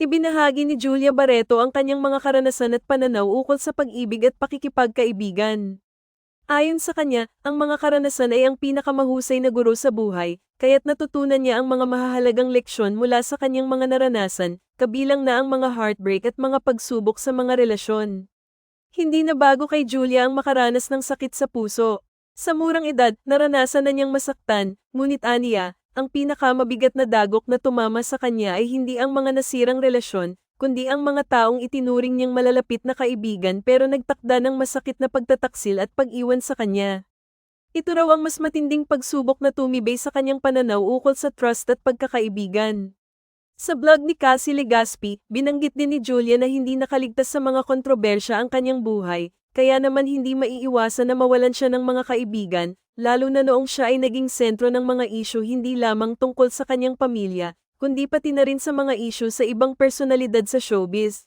Ibinahagi ni Julia Barreto ang kanyang mga karanasan at pananaw ukol sa pag-ibig at pakikipagkaibigan. Ayon sa kanya, ang mga karanasan ay ang pinakamahusay na guro sa buhay, kaya't natutunan niya ang mga mahahalagang leksyon mula sa kanyang mga naranasan, kabilang na ang mga heartbreak at mga pagsubok sa mga relasyon. Hindi na bago kay Julia ang makaranas ng sakit sa puso. Sa murang edad, naranasan na niyang masaktan, ngunit aniya, ang pinakamabigat na dagok na tumama sa kanya ay hindi ang mga nasirang relasyon, kundi ang mga taong itinuring niyang malalapit na kaibigan pero nagtakda ng masakit na pagtataksil at pag-iwan sa kanya. Ito raw ang mas matinding pagsubok na tumibay sa kanyang pananaw ukol sa trust at pagkakaibigan. Sa blog ni Cassie Legaspi, binanggit din ni Julia na hindi nakaligtas sa mga kontrobersya ang kanyang buhay, kaya naman hindi maiiwasan na mawalan siya ng mga kaibigan, lalo na noong siya ay naging sentro ng mga isyu hindi lamang tungkol sa kanyang pamilya, kundi pati na rin sa mga isyu sa ibang personalidad sa showbiz.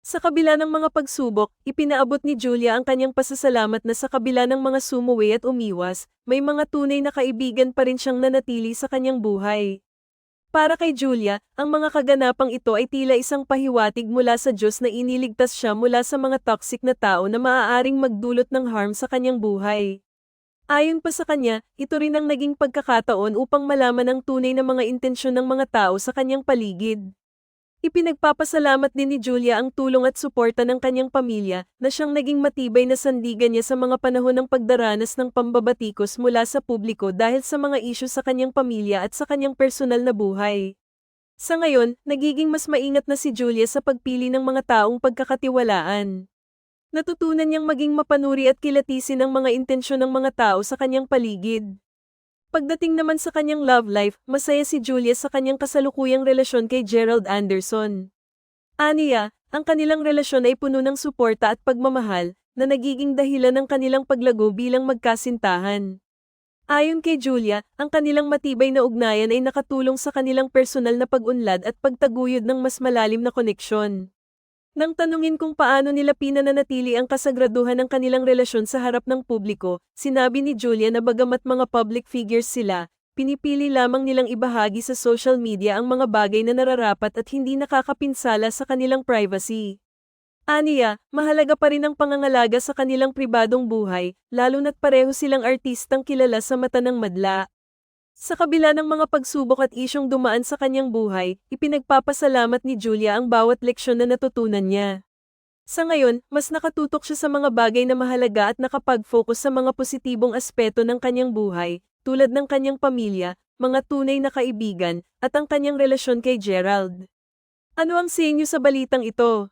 Sa kabila ng mga pagsubok, ipinaabot ni Julia ang kanyang pasasalamat na sa kabila ng mga sumuwi at umiwas, may mga tunay na kaibigan pa rin siyang nanatili sa kanyang buhay. Para kay Julia, ang mga kaganapang ito ay tila isang pahiwatig mula sa Diyos na iniligtas siya mula sa mga toxic na tao na maaaring magdulot ng harm sa kanyang buhay. Ayon pa sa kanya, ito rin ang naging pagkakataon upang malaman ang tunay na mga intensyon ng mga tao sa kanyang paligid. Ipinagpapasalamat din ni Julia ang tulong at suporta ng kanyang pamilya na siyang naging matibay na sandigan niya sa mga panahon ng pagdaranas ng pambabatikos mula sa publiko dahil sa mga isyu sa kanyang pamilya at sa kanyang personal na buhay. Sa ngayon, nagiging mas maingat na si Julia sa pagpili ng mga taong pagkakatiwalaan. Natutunan niyang maging mapanuri at kilatisin ang mga intensyon ng mga tao sa kanyang paligid. Pagdating naman sa kanyang love life, masaya si Julia sa kanyang kasalukuyang relasyon kay Gerald Anderson. Aniya, ang kanilang relasyon ay puno ng suporta at pagmamahal, na nagiging dahilan ng kanilang paglago bilang magkasintahan. Ayon kay Julia, ang kanilang matibay na ugnayan ay nakatulong sa kanilang personal na pag-unlad at pagtaguyod ng mas malalim na koneksyon. Nang tanungin kung paano nila pinananatili ang kasagraduhan ng kanilang relasyon sa harap ng publiko, sinabi ni Julia na bagamat mga public figures sila, pinipili lamang nilang ibahagi sa social media ang mga bagay na nararapat at hindi nakakapinsala sa kanilang privacy. Aniya, mahalaga pa rin ang pangangalaga sa kanilang pribadong buhay, lalo na't pareho silang artistang kilala sa mata ng madla. Sa kabila ng mga pagsubok at isyong dumaan sa kanyang buhay, ipinagpapasalamat ni Julia ang bawat leksyon na natutunan niya. Sa ngayon, mas nakatutok siya sa mga bagay na mahalaga at nakapag-focus sa mga positibong aspeto ng kanyang buhay, tulad ng kanyang pamilya, mga tunay na kaibigan, at ang kanyang relasyon kay Gerald. Ano ang sa inyo sa balitang ito?